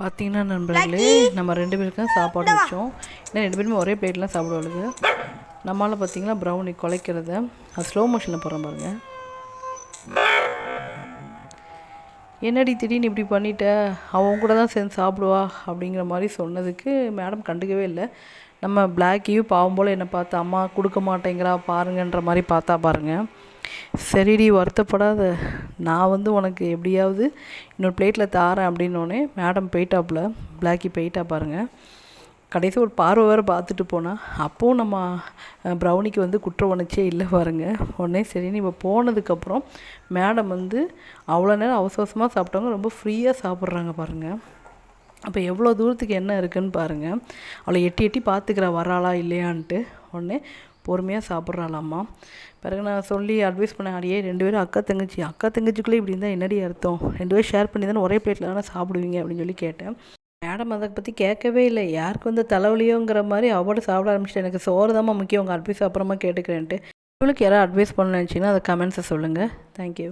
பார்த்தீங்கன்னா நண்பர்களே நம்ம ரெண்டு பேருக்கும் சாப்பாடு வச்சோம். ஏன்னா ரெண்டு பேருமே ஒரே பிளேட்லாம் சாப்பிடுவாளுங்க. நம்மளால் பார்த்தீங்கன்னா ப்ரௌனி குலைக்கிறத அது ஸ்லோ மோஷனில் போகிறோம் பாருங்க. என்னடி திடீர்னு இப்படி பண்ணிட்ட? அவன் கூட தான் சேர்ந்து சாப்பிடுவா அப்படிங்கிற மாதிரி சொன்னதுக்கு மேடம் கண்டுக்கவே இல்லை. நம்ம பிளாக்கையும் பாவம் போல் என்னை பார்த்து அம்மா கொடுக்க மாட்டேங்கிறா பாருங்கன்ற மாதிரி பார்த்தா பாருங்க. சரிடி வருத்தப்படாத. நான் வந்து உனக்கு எப்படியாவது இன்னொரு பிளேட்டில் தாரேன் அப்படின்னோடனே மேடம் போயிட்டாப்புல. பிளாக்கி போயிட்டா பாருங்கள் கடைசி ஒரு பார்வை வேறு பார்த்துட்டு போனால் அப்போவும் நம்ம ப்ரௌனிக்கு வந்து குற்ற உணர்ச்சியே இல்லை பாருங்க. உடனே சரின்னு இப்போ போனதுக்கப்புறம் மேடம் வந்து அவ்வளோ நேரம் அவசர அவசரமாக சாப்பிட்டவங்க ரொம்ப ஃப்ரீயாக சாப்பிட்றாங்க பாருங்கள் அப்போ எவ்வளோ தூரத்துக்கு என்ன இருக்குன்னு பாருங்கள் அவளை எட்டி எட்டி பார்த்துக்கிறா வராளா இல்லையான்ட்டு. உடனே பொறுமையாக சாப்பிட்றாளாம்மா. பிறகு நான் சொல்லி அட்வைஸ் பண்ண அடியே ரெண்டு பேரும் அக்கா தங்கச்சி அக்கா தங்கச்சிக்குள்ளே இப்படி இருந்தால் என்னடி அர்த்தம்? ரெண்டு பேரும் ஷேர் பண்ணி தானே ஒரே பிளேட்டில் தானே சாப்பிடுவீங்க அப்படின்னு சொல்லி கேட்டேன். மேடம் அதை பற்றி கேட்கவே இல்லை. யாருக்கு வந்து தலைவலியோங்கிற மாதிரி அவட சாப்பிட ஆரம்பிச்சிட்டு? எனக்கு சோறு தாம்மா முக்கியம். உங்கள் அட்வைஸ் அப்புறமா கேட்டுக்கிறேன்ட்டு. உங்களுக்கு யாராவது அட்வைஸ் பண்ண நினச்சிங்கன்னா அதை கமெண்ட்ஸை சொல்லுங்கள் தேங்க்யூ